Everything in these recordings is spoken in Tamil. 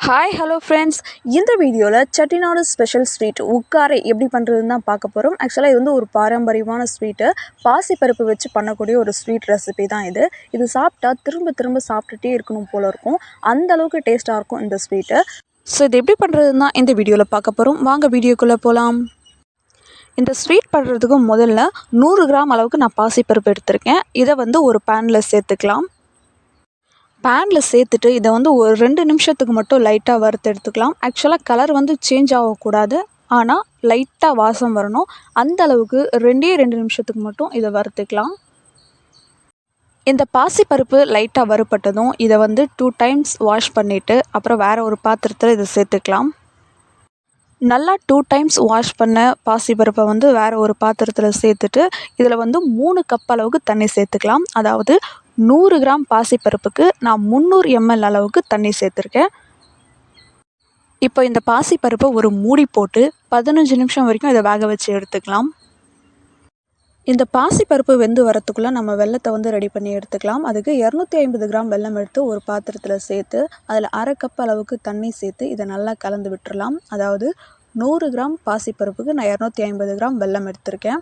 ஹாய் ஹலோ ஃப்ரெண்ட்ஸ் இந்த வீடியோவில் செட்டிநாடு ஸ்பெஷல் ஸ்வீட் உக்காரை எப்படி பண்ணுறதுன்னு தான் பார்க்க போகிறோம் ஆக்சுவலாக இது வந்து ஒரு பாரம்பரியமான ஸ்வீட்டு பாசிப்பருப்பு வச்சு பண்ணக்கூடிய ஒரு ஸ்வீட் ரெசிபி தான் இது. இது சாப்பிட்டா திரும்ப திரும்ப சாப்பிட்டுட்டே இருக்கணும் போல் இருக்கும். அந்த அளவுக்கு டேஸ்ட்டாக இருக்கும் இந்த ஸ்வீட்டு ஸோ இது எப்படி பண்ணுறதுன்னு தான் இந்த வீடியோவில் பார்க்க போகிறோம் வாங்க வீடியோக்குள்ளே போகலாம் இந்த ஸ்வீட் பண்ணுறதுக்கு முதல்ல நூறு கிராம் அளவுக்கு நான் பாசிப்பருப்பு எடுத்திருக்கேன். இதை வந்து ஒரு பேனில் சேர்த்துக்கலாம். பேனில் சேர்த்துட்டு இதை வந்து ஒரு ரெண்டு நிமிஷத்துக்கு மட்டும் லைட்டாக வறுத்து எடுத்துக்கலாம். ஆக்சுவலாக கலர் வந்து சேஞ்ச் ஆகக்கூடாது. ஆனால் லைட்டாக வாசம் வரணும். அந்த அளவுக்கு ரெண்டே ரெண்டு நிமிஷத்துக்கு மட்டும் இதை வறுத்துக்கலாம். இந்த பாசிப்பருப்பு லைட்டாக வறுப்பட்டதும் இதை வந்து டூ டைம்ஸ் வாஷ் பண்ணிவிட்டு அப்புறம் வேறு ஒரு பாத்திரத்தில் இதை சேர்த்துக்கலாம். நல்லா டூ டைம்ஸ் வாஷ் பண்ண பாசிப்பருப்பை வந்து வேறு ஒரு பாத்திரத்தில் சேர்த்துட்டு இதில் வந்து மூணு கப் அளவுக்கு தண்ணி சேர்த்துக்கலாம். அதாவது நூறு கிராம் பாசிப்பருப்புக்கு நான் முந்நூறு எம்எல் அளவுக்கு தண்ணி சேர்த்துருக்கேன். இப்போ இந்த பாசிப்பருப்பை ஒரு மூடி போட்டு பதினஞ்சு நிமிஷம் வரைக்கும் இதை வேக வச்சு எடுத்துக்கலாம். இந்த பாசிப்பருப்பு வெந்து வரத்துக்குள்ளே நம்ம வெள்ளத்தை வந்து ரெடி பண்ணி எடுத்துக்கலாம். அதுக்கு இரநூத்தி ஐம்பது கிராம் வெல்லம் எடுத்து ஒரு பாத்திரத்தில் சேர்த்து அதில் அரை கப் அளவுக்கு தண்ணி சேர்த்து இதை நல்லா கலந்து விட்டுறலாம். அதாவது நூறு கிராம் பாசிப்பருப்புக்கு நான் இரநூத்தி ஐம்பது கிராம் வெல்லம் எடுத்திருக்கேன்.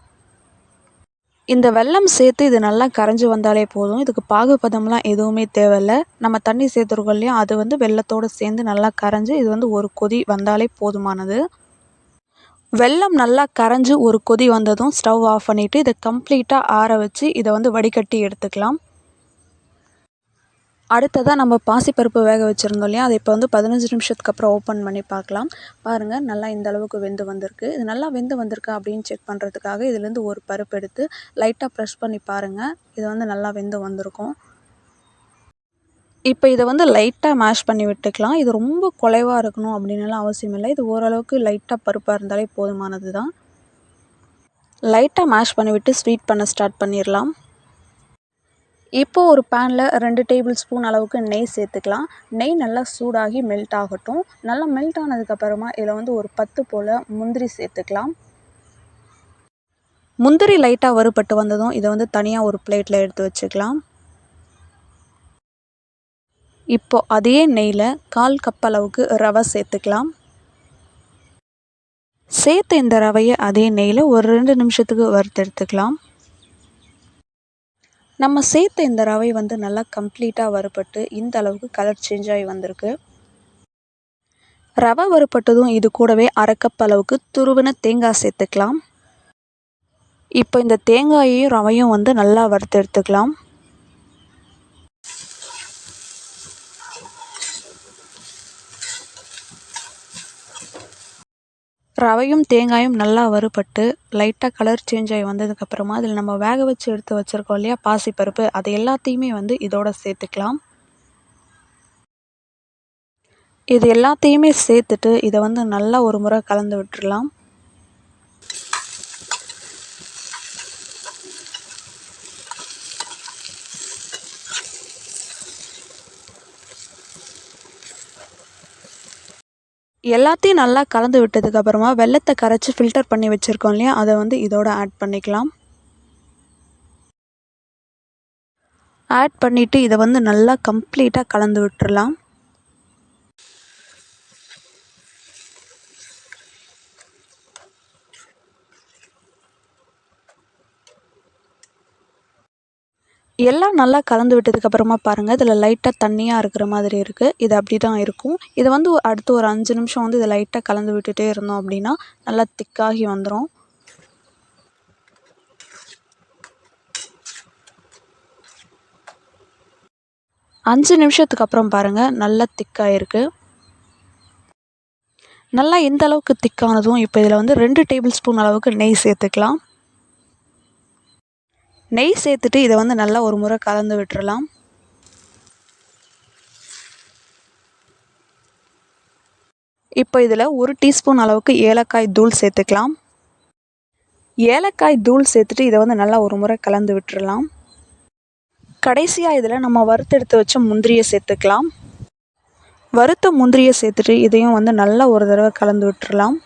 இந்த வெல்லம் சேர்த்து இது நல்லா கரைஞ்சி வந்தாலே போதும். இதுக்கு பாகுபதம்லாம் எதுவுமே தேவையில்ல. நம்ம தண்ணி சேர்த்துருக்கோம் இல்லையா? அது வந்து வெள்ளத்தோடு சேர்ந்து நல்லா கரைஞ்சி இது வந்து ஒரு கொதி வந்தாலே போதுமானது. வெல்லம் நல்லா கரைஞ்சி ஒரு கொதி வந்ததும் ஸ்டவ் ஆஃப் பண்ணிவிட்டு இதை கம்ப்ளீட்டாக ஆற வச்சு இதை வந்து வடிகட்டி எடுத்துக்கலாம். அடுத்ததாக நம்ம பாசிப்பருப்பு வேக வச்சுருந்தோம் இல்லையா? அதை இப்போ வந்து பதினஞ்சு நிமிஷத்துக்கு அப்புறம் ஓப்பன் பண்ணி பார்க்கலாம். பாருங்கள் நல்லா இந்த அளவுக்கு வெந்து வந்திருக்கு. இது நல்லா வெந்து வந்திருக்கா அப்படின்னு செக் பண்ணுறதுக்காக இதுலேருந்து ஒரு பருப்பு எடுத்து லைட்டாக ப்ரெஷ் பண்ணி பாருங்கள் இது வந்து நல்லா வெந்து வந்திருக்கும். இப்போ இதை வந்து லைட்டாக மேஷ் பண்ணி விட்டுக்கலாம். இது ரொம்ப குலைவாக இருக்கணும் அப்படின்னுலாம் அவசியம் இல்லை. இது ஓரளவுக்கு லைட்டாக பருப்பாக இருந்தாலே போதுமானது தான் லைட்டாக மேஷ் பண்ணிவிட்டு ஸ்வீட் பண்ண ஸ்டார்ட் பண்ணிடலாம். இப்போது ஒரு பேனில் ரெண்டு டேபிள் ஸ்பூன் அளவுக்கு நெய் சேர்த்துக்கலாம். நெய் நல்லா சூடாகி மெல்ட் ஆகட்டும். நல்லா மெல்ட் ஆனதுக்கப்புறமா இதில் வந்து ஒரு பத்து போல் முந்திரி சேர்த்துக்கலாம். முந்திரி லைட்டாக வறுபட்டு வந்ததும் இதை வந்து தனியாக ஒரு பிளேட்டில் எடுத்து வச்சுக்கலாம். இப்போ அதே நெய்யில் கால் கப் அளவுக்கு ரவை சேர்த்துக்கலாம். சேர்த்து இந்த ரவையை அதே நெய்யில் ஒரு ரெண்டு நிமிஷத்துக்கு வறுத்து எடுத்துக்கலாம் நம்ம சேர்த்த இந்த ரவை வந்து நல்லா கம்ப்ளீட்டாக வறுபட்டு இந்த அளவுக்கு கலர் சேஞ்ச் ஆகி வந்திருக்கு. ரவை வறுபட்டதும் இது கூடவே அரைக்கப் அளவுக்கு துருவின தேங்காய் சேர்த்துக்கலாம். இப்போ இந்த தேங்காயையும் ரவையும் வந்து நல்லா வறுத்து எடுத்துக்கலாம். ரவையும் தேங்காயும் நல்லா வறுபட்டு லைட்டாக கலர் சேஞ்ச் ஆகி வந்ததுக்கப்புறமா அதில் நம்ம வேக வச்சு எடுத்து வச்சுருக்கோம் இல்லையா? பாசிப்பருப்பு. அது எல்லாத்தையுமே வந்து இதோட சேர்த்துக்கலாம். இது எல்லாத்தையுமே சேர்த்துட்டு இதை வந்து நல்லா ஒரு முறை கலந்து விட்டுடலாம் எல்லாத்தையும் நல்லா கலந்து விட்டதுக்கப்புறமா வெள்ளத்தை கரைச்சி ஃபில்டர் பண்ணி வச்சுருக்கோம் இல்லையா? அதை வந்து இதோட ஆட் பண்ணிக்கலாம். ஆட் பண்ணிவிட்டு இதை வந்து நல்லா கம்ப்ளீட்டாக கலந்து விட்டுறலாம். எல்லாம் நல்லா கலந்து விட்டதுக்கப்புறமா பாருங்கள் இதில் லைட்டாக தண்ணியாக இருக்கிற மாதிரி இருக்குது இது அப்படி தான் இருக்கும். இதை வந்து அடுத்து ஒரு அஞ்சு நிமிஷம் வந்து இதை லைட்டாக கலந்து விட்டுட்டே இருந்தோம் அப்படின்னா நல்லா திக்காகி வந்துடும் அஞ்சு நிமிஷத்துக்கு அப்புறம் பாருங்கள் நல்லா திக்காக இருக்குது நல்லா எந்த அளவுக்கு திக்கானதும் இப்போ இதில் வந்து ரெண்டு டேபிள் ஸ்பூன் அளவுக்கு நெய் சேர்த்துக்கலாம். நெய் சேர்த்துட்டு இதை வந்து நல்லா ஒரு முறை கலந்து விட்டுறலாம். இப்போ இதில் ஒரு டீஸ்பூன் அளவுக்கு ஏலக்காய் தூள் சேர்த்துக்கலாம். ஏலக்காய் தூள் சேர்த்துட்டு இதை வந்து நல்லா ஒரு முறை கலந்து விட்டுறலாம். கடைசியாக இதில் நம்ம வறுத்தெடுத்து வச்ச முந்திரியை சேர்த்துக்கலாம். வறுத்த முந்திரியை சேர்த்துட்டு இதையும் வந்து நல்லா ஒரு தடவை கலந்து விட்டுறலாம்.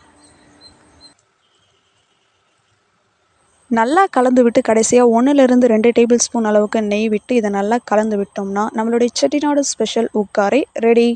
நல்லா கலந்து விட்டு கடைசியாக ஒன்றுலேருந்து ரெண்டு டேபிள் ஸ்பூன் அளவுக்கு நெய் விட்டு இதை நல்லா கலந்து விட்டோம்னா நம்மளுடைய செட்டிநாடு ஸ்பெஷல் உக்காரை ரெடி.